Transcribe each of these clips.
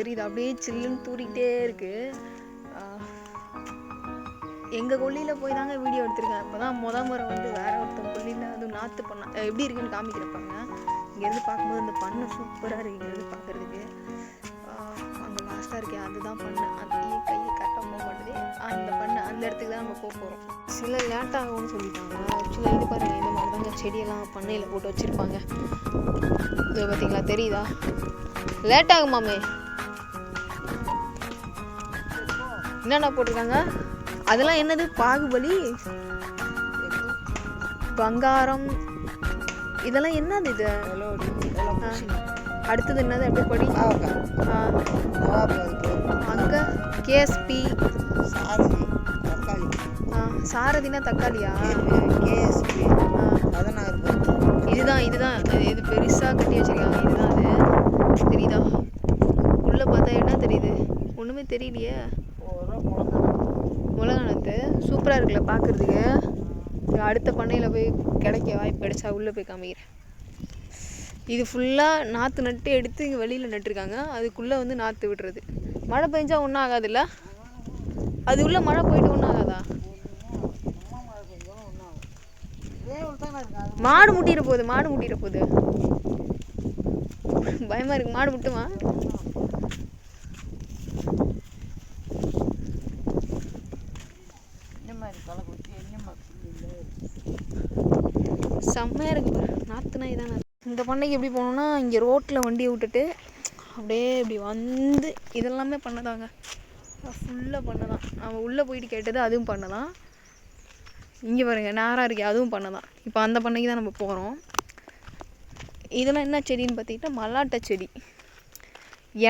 தெரியுது. அப்படியே சில்லுன்னு தூரிக்கிட்டே இருக்கு. எங்கள் கொல்லியில் போய் தாங்க வீடியோ எடுத்திருக்கேன். இப்போ தான் முத முறை வந்து வேற ஒருத்தன் கொல்லியில் அதுவும் நாற்று பண்ண எப்படி இருக்குன்னு காமிக்கிறப்பாங்க இங்கேருந்து பார்க்கும்போது இந்த பண்ணை சூப்பராக இருக்கு இங்கேருந்து பார்க்குறதுக்கு. அங்கே லாஸ்ட்டாக இருக்கே அதுதான் பண்ணை. அது கையை கையை கரெக்டாக போக மாட்டேது அந்த பண்ணை அந்த இடத்துக்கு தான் நம்ம போக போகிறோம் சில லேட் ஆகும்னு சொல்லிட்டாங்க. ஆக்சுவலாக இது பாருங்கள் இந்த மாதிரி தாங்க செடியெல்லாம் பண்ணையில் போட்டு வச்சுருப்பாங்க. இது பார்த்தீங்களா தெரியுதா? லேட் ஆகுமாமே? என்னென்ன போட்டிருக்காங்க? அதெல்லாம் என்னது? பாகுபலி? பங்காரம். இதெல்லாம் என்னது இது. அடுத்தது என்னது? எப்படி படி. அங்க கேஎஸ்பி சாரதி தக்காளி. சாரதினா தக்காளியா? கேஎஸ்பி தெரியலையே உலகணத்து சூப்பராக இருக்குல்ல பார்க்குறதுக்கு அடுத்த பண்ணையில் போய் கிடைக்க வாய்ப்பு கிடைச்சா உள்ளே போய் காமிக்கிறேன். இது ஃபுல்லாக நாற்று நட்டு எடுத்து இங்கே வெளியில் நட்டுருக்காங்க. அதுக்குள்ளே வந்து நாற்று விடுறது. மழை பெஞ்சா ஒன்றும் ஆகாதுல்ல? அது உள்ள மழை போயிட்டு ஒன்றும் ஆகாதா? மாடு முட்டிட போகுது மாடு முட்டிட போகுது. பயமா இருக்கு மாடு முட்டுமா இந்த மாதிரி களை குத்தி என்ன மாதிரி செம்மையாக இருக்கு நாற்று நாய் தானே இந்த பண்ணைக்கு எப்படி போகணுன்னா இங்கே ரோட்டில் வண்டியை விட்டுட்டு அப்படியே இப்படி வந்து இதெல்லாமே பண்ணதாங்க. ஃபுல்லாக பண்ணதான். அவன் உள்ளே போயிட்டு கேட்டது அதுவும் பண்ணதான். இங்கே பாருங்க நேராக இருக்கே அதுவும் பண்ணதான். இப்போ அந்த பண்ணைக்கு தான் நம்ம போகிறோம் இதெல்லாம் என்ன செடின்னு பார்த்திங்கன்னா மல்லாட்டை செடி.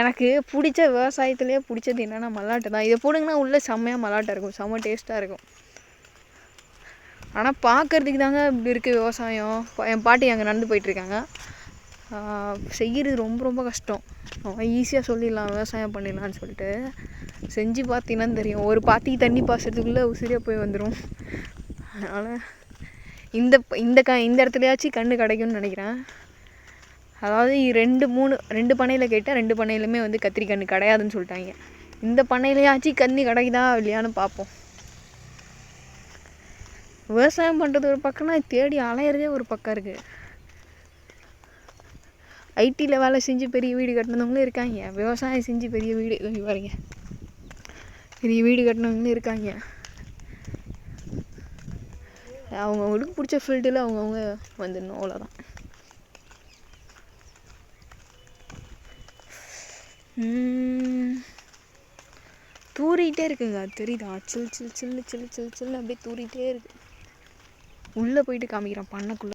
எனக்கு பிடிச்ச விவசாயத்துலேயே பிடிச்சது என்னென்னா மல்லாட்டை தான். இதை போடுங்கன்னா உள்ளே செம்மையாக மல்லாட்டை இருக்கும். செம்ம டேஸ்ட்டாக இருக்கும். ஆனால் பார்க்கறதுக்கு தாங்க இப்படி இருக்குது விவசாயம். என் பாட்டி அங்கே நடந்து போயிட்டுருக்காங்க செய்கிறது ரொம்ப ரொம்ப கஷ்டம். அவன் ஈஸியாக சொல்லிடலாம் விவசாயம் பண்ணிடலான்னு சொல்லிட்டு. செஞ்சு பார்த்தீங்கன்னா தெரியும். ஒரு பாத்திக்கு தண்ணி பாசத்துக்குள்ளே உசிரியாக போய் வந்துடும் அதனால் இந்த இந்த க இந்த இடத்துலையாச்சும் கண்ணு கிடைக்கும்னு நினைக்கிறேன். அதாவது ரெண்டு மூணு ரெண்டு பண்ணையில் கேட்டால் ரெண்டு பண்ணையிலுமே வந்து கத்திரி கண்ணு கிடையாதுன்னு சொல்லிட்டாங்க. இந்த பண்ணையிலையாச்சும் கண்ணி கிடைக்குதா இல்லையான்னு பார்ப்போம். விவசாயம் பண்ணுறது ஒரு பக்கம்னா தேடி அலையிறதே ஒரு பக்கம் இருக்குது ஐடியில் வேலை செஞ்சு பெரிய வீடு கட்டினவங்களும் இருக்காங்க. விவசாயம் செஞ்சு பெரிய வீடு பாருங்க. பெரிய வீடு கட்டினவங்களும் இருக்காங்க. அவங்கவுங்களுக்கு பிடிச்ச ஃபீல்டில் அவங்கவுங்க வந்துடணும் அவ்வளோதான் தூரிகிட்டே இருக்குங்க. தெரியுதா? சில் சில் சில்லு சில்லு சில் சில்லு அப்படியே தூரிகிட்டே இருக்குது உள்ளே போயிட்டு காமிக்கிறான். பண்ணக்குள்ள.